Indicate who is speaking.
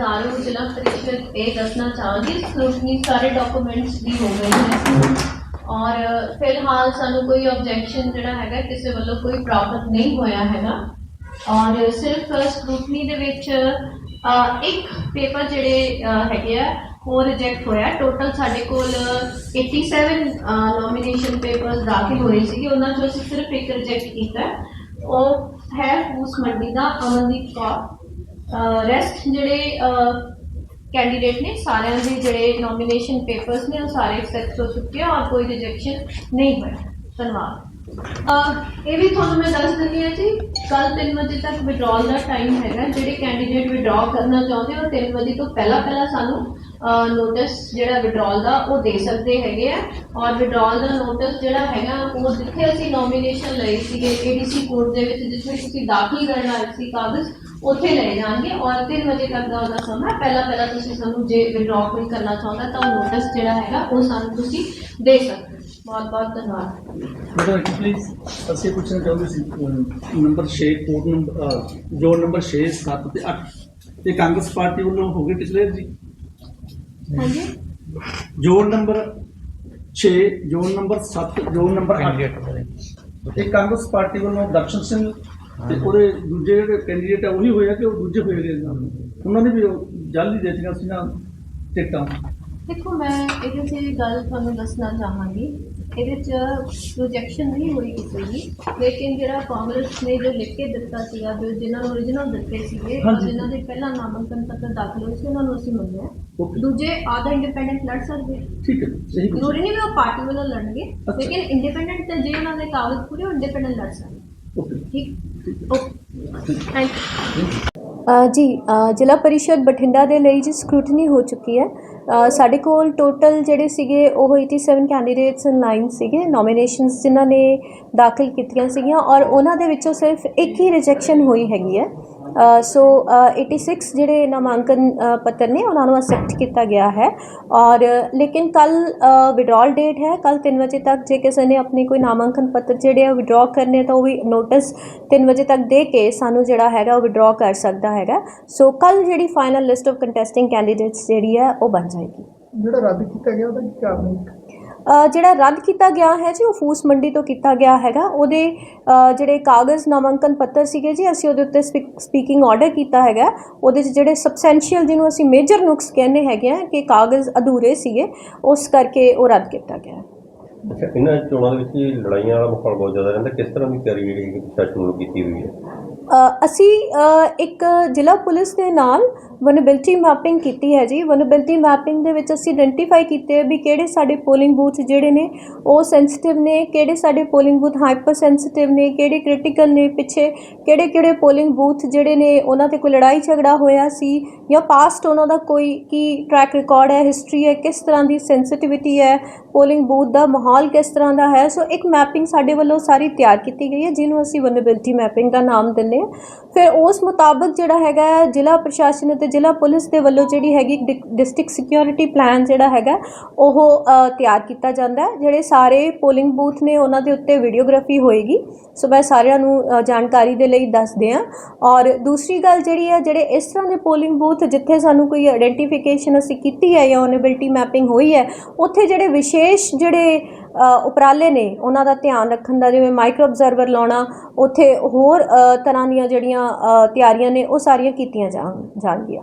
Speaker 1: ਹਜ਼ਾਰੂ ਜ਼ਿਲ੍ਹਾ ਪ੍ਰੀਸ਼ਦ ਇਹ ਦੱਸਣਾ ਚਾਹਾਂਗੀ ਸਕਰੂਟਨੀ ਸਾਰੇ ਡਾਕੂਮੈਂਟਸ ਦੀ ਹੋ ਗਈ ਹੈ ਔਰ ਫਿਲਹਾਲ ਸਾਨੂੰ ਕੋਈ ਆਬਜੈਕਸ਼ਨ ਜਿਹੜਾ ਹੈਗਾ, ਕਿਸੇ ਵੱਲੋਂ ਕੋਈ ਪ੍ਰਾਪਤ ਨਹੀਂ ਹੋਇਆ ਹੈਗਾ। ਔਰ ਸਿਰਫ ਸਕਰੂਟਨੀ ਦੇ ਵਿੱਚ ਇੱਕ ਪੇਪਰ ਜਿਹੜੇ ਹੈਗੇ ਆ, ਉਹ ਰਿਜੈਕਟ ਹੋਇਆ। ਟੋਟਲ ਸਾਡੇ ਕੋਲ 87 ਨੋਮੀਨੇਸ਼ਨ ਪੇਪਰਸ ਦਾਖਲ ਹੋਏ ਸੀਗੇ। ਉਹਨਾਂ ਚੋਂ ਅਸੀਂ ਸਿਰਫ ਇੱਕ ਰਿਜੈਕਟ ਕੀਤਾ। ਉਹ ਹੈ ਫੂਸ ਮੰਡੀ ਦਾ ਅਮਨਦੀਪ ਕੌਰ। ਰੈਸਟ ਜਿਹੜੇ ਕੈਂਡੀਡੇਟ ਨੇ, ਸਾਰਿਆਂ ਦੇ ਜਿਹੜੇ ਨੋਮੀਨੇਸ਼ਨ ਪੇਪਰਸ ਨੇ, ਉਹ ਸਾਰੇ ਐਕਸੈਪਟ ਹੋ ਚੁੱਕੇ ਆ ਔਰ ਕੋਈ ਰਿਜੈਕਸ਼ਨ ਨਹੀਂ ਹੋਇਆ। ਧੰਨਵਾਦ। ਇਹ ਵੀ ਤੁਹਾਨੂੰ ਮੈਂ ਦੱਸ ਦਿੰਦੀ ਹਾਂ ਜੀ ਕੱਲ 3 ਵਜੇ ਤੱਕ ਵਿਡਰਾਲ ਦਾ ਟਾਈਮ ਹੈਗਾ। ਜਿਹੜੇ ਕੈਂਡੀਡੇਟ ਵਿਡਰਾ ਕਰਨਾ ਚਾਹੁੰਦੇ ਹੋ 3 ਵਜੇ ਤੋਂ ਪਹਿਲਾਂ ਪਹਿਲਾਂ ਸਾਨੂੰ ਨੋਟਿਸ ਜਿਹੜਾ ਵਿਡਰਾਲ ਦਾ, ਉਹ ਦੇ ਸਕਦੇ ਹੈਗੇ ਆ। ਔਰ ਵਿਡਰਾਲ ਦਾ ਨੋਟਿਸ ਜਿਹੜਾ ਹੈਗਾ, ਉਹ ਜਿੱਥੇ ਅਸੀਂ ਨੋਮੀਨੇਸ਼ਨ ਲਈ ਸੀਗੇ ਏਡੀਸੀ ਕੋਰਟ ਦੇ ਵਿੱਚ, ਜਿੱਥੇ ਤੁਸੀਂ ਦਾਖਲ ਕਰਨ ਆਏ ਸੀ ਕਾਗਜ਼ ਉੱਥੇ ਲਏ ਜਾਣਗੇ ਔਰ 3 ਵਜੇ ਤੱਕ ਦਾ ਉਹਦਾ ਸਮਾਂ। ਪਹਿਲਾਂ ਪਹਿਲਾਂ ਤੁਸੀਂ ਸਾਨੂੰ ਜੇ ਵਿਡਰਾ ਕੋਈ ਕਰਨਾ ਚਾਹੁੰਦਾ ਤਾਂ ਉਹ ਨੋਟਿਸ ਜਿਹੜਾ ਹੈਗਾ ਉਹ ਸਾਨੂੰ ਤੁਸੀਂ ਦੇ ਸਕਦੇ ਹੋ। ਬਹੁਤ ਬਹੁਤ ਧੰਨਵਾਦ।
Speaker 2: ਮੈਡਮ ਪਲੀਜ਼ ਅਸੀਂ ਪੁੱਛਣਾ ਚਾਹੁੰਦੇ ਸੀ ਨੰਬਰ 6 ਕੋਡ ਨੰਬਰ ਜੋੜ ਨੰਬਰ 6 7 ਤੇ 8 ਇਹ ਕਾਂਗਰਸ ਪਾਰਟੀ ਵੱਲੋਂ ਹੋ ਗਏ ਪਿਛਲੇ ਜੀ?
Speaker 1: ਹਾਂਜੀ।
Speaker 2: ਜੋੜ ਨੰਬਰ 6 ਜੋੜ ਨੰਬਰ 7 ਜੋੜ ਨੰਬਰ 8 ਇਹ ਕਾਂਗਰਸ ਪਾਰਟੀ ਵੱਲੋਂ ਦਰਸ਼ਨ ਸਿੰਘ ਤੇ ਉਹਦੇ ਦੂਜੇ ਜਿਹੜੇ ਕੈਂਡੀਡੇਟ ਆ ਉਹੀ ਹੋਇਆ ਕਿ ਉਹ ਦੂਜੇ ਹੋਏ ਗਏ ਨਾਲ? ਉਹਨਾਂ ਨੇ ਵੀ ਉਹ ਜਾਲੀ ਦੇ ਦਿੱਤੀਆਂ ਸੀ ਨਾ ਟਿਕਟਾਂ
Speaker 1: ਦੇਖੋ ਮੈਂ ਇਹਦੇ 'ਚ ਗੱਲ ਤੁਹਾਨੂੰ ਦੱਸਣਾ ਚਾਹਾਂਗੀ ਇਹਦੇ 'ਚ ਪ੍ਰੋਜੈਕਸ਼ਨ ਨਹੀਂ ਹੋਈ ਕਿਸੇ ਦੀ ਲੇਕਿਨ ਜਿਹੜਾ ਕਾਂਗਰਸ ਨੇ ਜੋ ਲਿਖ ਕੇ ਦਿੱਤਾ ਸੀਗਾ ਜੋ ਜਿਨ੍ਹਾਂ ਨੂੰ origignal ਦਿੱਤੇ ਸੀਗੇ ਔਰ
Speaker 2: ਹਾਂਜੀ।
Speaker 1: ਜਿਨ੍ਹਾਂ ਦੇ ਪਹਿਲਾਂ ਨਾਮਾਂਕਨ ਪੱਤਰ ਦਾਖਲ ਹੋਏ ਸੀ ਉਹਨਾਂ ਨੂੰ ਅਸੀਂ ਮੰਨਿਆ
Speaker 2: ਓਕੇ
Speaker 1: ਦੂਜੇ ਆਧਾ ਇੰਡੀਪੈਂਡੈਂਟ ਲੜ ਸਕਦੇ।
Speaker 2: ਠੀਕ ਹੈ ਸਹੀ ਪੁੱਛਿਆ।
Speaker 1: ਜ਼ਰੂਰੀ ਨਹੀਂ ਵੀ ਉਹ ਪਾਰਟੀ ਵੱਲੋਂ ਲੜਨਗੇ। ਲੇਕਿਨ ਇੰਡੀਪੈਂਡੈਂਟ ਤੇ ਜੇ ਉਹਨਾਂ ਦੇ ਕਾਗਜ਼ ਪੂਰੇ ਇੰਡੀਪੈਂਡੈਂਟ ਲੜ ਸਕਦੇ ਠੀਕ ਓਕੇ ਥੈਂਕ ਯੂ
Speaker 3: ਜੀ ਜ਼ਿਲ੍ਹਾ ਪਰਿਸ਼ਦ ਬਠਿੰਡਾ ਦੇ ਲਈ ਜੀ ਸਕਰੂਟਨੀ ਹੋ ਚੁੱਕੀ ਹੈ। ਸਾਡੇ ਕੋਲ ਟੋਟਲ ਜਿਹੜੇ ਸੀਗੇ, ਉਹ 87 ਕੈਂਡੀਡੇਟਸ ਇਨ ਲਾਈਨ ਸੀਗੇ। ਨੋਮੀਨੇਸ਼ਨਸ ਜਿਨ੍ਹਾਂ ਨੇ ਦਾਖਲ ਕੀਤੀਆਂ ਸੀਗੀਆਂ ਔਰ ਉਹਨਾਂ ਦੇ ਵਿੱਚੋਂ ਸਿਰਫ ਇੱਕ ਹੀ ਰਿਜੈਕਸ਼ਨ ਹੋਈ ਹੈਗੀ ਹੈ। ਸੋ ਅ, 86 ਜਿਹੜੇ ਨਾਮਾਂਕਨ ਪੱਤਰ ਨੇ ਉਹਨਾਂ ਨੂੰ ਅਸੈਪਟ ਕੀਤਾ ਗਿਆ ਹੈ। ਔਰ ਲੇਕਿਨ ਕੱਲ ਵਿਡਰਾਲ ਡੇਟ ਹੈ। ਕੱਲ 3 ਵਜੇ ਤੱਕ ਜੇ ਕਿਸੇ ਨੇ ਆਪਣੇ ਕੋਈ ਨਾਮਾਂਕਨ ਪੱਤਰ ਜਿਹੜੇ ਆ ਵਿਡਰਾ ਕਰਨੇ ਤਾਂ ਉਹ ਵੀ ਨੋਟਿਸ 3 ਵਜੇ ਤੱਕ ਦੇ ਕੇ ਸਾਨੂੰ ਜਿਹੜਾ ਹੈਗਾ ਉਹ ਵਿਡਰਾ ਕਰ ਸਕਦਾ ਹੈਗਾ। ਸੋ ਕੱਲ ਜਿਹੜੀ final list of contesting candidates ਜਿਹੜੀ ਹੈ ਉਹ ਬਣ ਜਾਏਗੀ।
Speaker 4: ਜਿਹੜਾ ਰੱਦ ਕੀਤਾ ਗਿਆ ਉਹਦਾ ਕੀ ਕਾਰਨ ਹੈ?
Speaker 3: ਜਿਹੜਾ ਰੱਦ ਕੀਤਾ ਗਿਆ ਹੈ ਜੀ ਉਹ ਫੂਸ ਮੰਡੀ ਤੋਂ ਕੀਤਾ ਗਿਆ ਹੈਗਾ। ਉਹਦੇ ਜਿਹੜੇ ਕਾਗਜ਼ ਨਾਮਾਂਕਨ ਪੱਤਰ ਸੀਗੇ ਜੀ ਅਸੀਂ ਉਹਦੇ ਉੱਤੇ ਸਪੀਕਿੰਗ ਆਰਡਰ ਕੀਤਾ ਹੈਗਾ। ਉਹਦੇ 'ਚ ਜਿਹੜੇ ਸਬਸਟੈਂਸ਼ੀਅਲ ਜਿਹਨੂੰ ਅਸੀਂ ਮੇਜਰ ਨੁਕਸ ਕਹਿੰਦੇ ਹੈਗੇ ਆ ਕਿ ਕਾਗਜ਼ ਅਧੂਰੇ ਸੀਗੇ ਉਸ ਕਰਕੇ ਉਹ ਰੱਦ ਕੀਤਾ ਗਿਆ।
Speaker 5: ਅੱਛਾ ਇਹਨਾਂ ਚੋਣਾਂ ਦੇ ਵਿੱਚ ਲੜਾਈਆਂ ਵਾਲਾ ਮਾਹੌਲ ਬਹੁਤ ਜ਼ਿਆਦਾ ਰਹਿੰਦਾ। ਕਿਸ ਤਰ੍ਹਾਂ ਦੀ ਤਿਆਰੀ ਜਿਹੜੀ ਪ੍ਰਸ਼ਾਸਨ ਵੱਲੋਂ ਕੀਤੀ ਹੋਈ ਹੈ?
Speaker 3: ਅਸੀਂ ਇੱਕ ਜ਼ਿਲ੍ਹਾ ਪੁਲਿਸ ਦੇ ਨਾਲ ਵਨਬਿਲਟੀ ਮੈਪਿੰਗ ਕੀਤੀ ਹੈ ਜੀ। ਵਨਬਿਲਟੀ ਮੈਪਿੰਗ ਦੇ ਵਿੱਚ ਅਸੀਂ ਆਇਡੈਂਟੀਫਾਈ ਕੀਤੇ ਵੀ ਕਿਹੜੇ ਸਾਡੇ ਪੋਲਿੰਗ ਬੂਥ ਜਿਹੜੇ ਨੇ, ਉਹ ਸੈਂਸਿਟਿਵ ਨੇ, ਕਿਹੜੇ ਸਾਡੇ ਪੋਲਿੰਗ ਬੂਥ ਹਾਈਪਰ ਸੈਂਸਿਟਿਵ ਨੇ, ਕਿਹੜੇ ਕ੍ਰਿਟੀਕਲ ਨੇ, ਪਿੱਛੇ ਕਿਹੜੇ ਕਿਹੜੇ ਪੋਲਿੰਗ ਬੂਥ ਜਿਹੜੇ ਨੇ, ਉਹਨਾਂ ਤੇ ਕੋਈ ਲੜਾਈ ਝਗੜਾ ਹੋਇਆ ਸੀ ਜਾਂ ਪਾਸਟ ਉਹਨਾਂ ਦਾ ਕੋਈ ਕੀ ਟਰੈਕ ਰਿਕਾਰਡ ਹੈ ਹਿਸਟਰੀ ਹੈ, ਕਿਸ ਤਰ੍ਹਾਂ ਦੀ ਸੈਂਸਿਟਿਵਿਟੀ ਹੈ ਪੋਲਿੰਗ ਬੂਥ ਦਾ ਮਾਹੌਲ ਕਿਸ ਤਰ੍ਹਾਂ ਦਾ ਹੈ। ਸੋ ਇੱਕ ਮੈਪਿੰਗ ਸਾਡੇ ਵੱਲੋਂ ਸਾਰੀ ਤਿਆਰ ਕੀਤੀ ਗਈ ਹੈ, ਜਿਹਨੂੰ ਅਸੀਂ ਵਨਬਿਲਟੀ ਮੈਪਿੰਗ ਦਾ ਨਾਮ ਦਿੰਦੇ ਹਾਂ। ਫਿਰ ਉਸ ਮੁਤਾਬਕ ਜਿਹੜਾ ਹੈਗਾ ਜ਼ਿਲ੍ਹਾ ਪ੍ਰਸ਼ਾਸਨ ਅਤੇ ਜ਼ਿਲ੍ਹਾ ਪੁਲਿਸ ਦੇ ਵੱਲੋਂ ਜਿਹੜੀ ਹੈਗੀ ਡਿਸਟ੍ਰਿਕਟ ਸਿਕਿਉਰਿਟੀ ਪਲਾਨ ਜਿਹੜਾ ਹੈਗਾ, ਉਹ ਤਿਆਰ ਕੀਤਾ ਜਾਂਦਾ ਹੈ, ਜਿਹੜੇ ਸਾਰੇ ਪੋਲਿੰਗ ਬੂਥ ਨੇ ਉਹਨਾਂ ਦੇ ਉੱਤੇ ਵੀਡੀਓਗ੍ਰਾਫੀ ਹੋਏਗੀ। ਸੋ ਮੈਂ ਸਾਰਿਆਂ ਨੂੰ ਜਾਣਕਾਰੀ ਦੇ ਲਈ ਦੱਸਦੇ ਹਾਂ। ਔਰ ਦੂਸਰੀ ਗੱਲ ਜਿਹੜੀ ਹੈ, ਜਿਹੜੇ ਇਸ ਤਰ੍ਹਾਂ ਦੇ ਪੋਲਿੰਗ ਬੂਥ ਜਿੱਥੇ ਸਾਨੂੰ ਕੋਈ ਆਇਡੈਂਟੀਫਿਕੇਸ਼ਨ ਅਸੀਂ ਕੀਤੀ ਹੈ ਜਾਂ ਓਨੇਬਿਲਟੀ ਮੈਪਿੰਗ ਹੋਈ ਹੈ, ਉੱਥੇ ਜਿਹੜੇ ਵਿਸ਼ੇਸ਼ ਜਿਹੜੇ ਉਪਰਾਲੇ ਨੇ ਉਹਨਾਂ ਦਾ ਧਿਆਨ ਰੱਖਣ ਦਾ, ਜਿਵੇਂ ਮਾਈਕਰੋ ਆਬਜ਼ਰਵਰ ਲਾਉਣਾ, ਉੱਥੇ ਹੋਰ ਤਰ੍ਹਾਂ ਦੀਆਂ ਜਿਹੜੀਆਂ ਤਿਆਰੀਆਂ ਨੇ, ਉਹ ਸਾਰੀਆਂ ਕੀਤੀਆਂ ਜਾਣ, ਜਾਣਗੀਆਂ।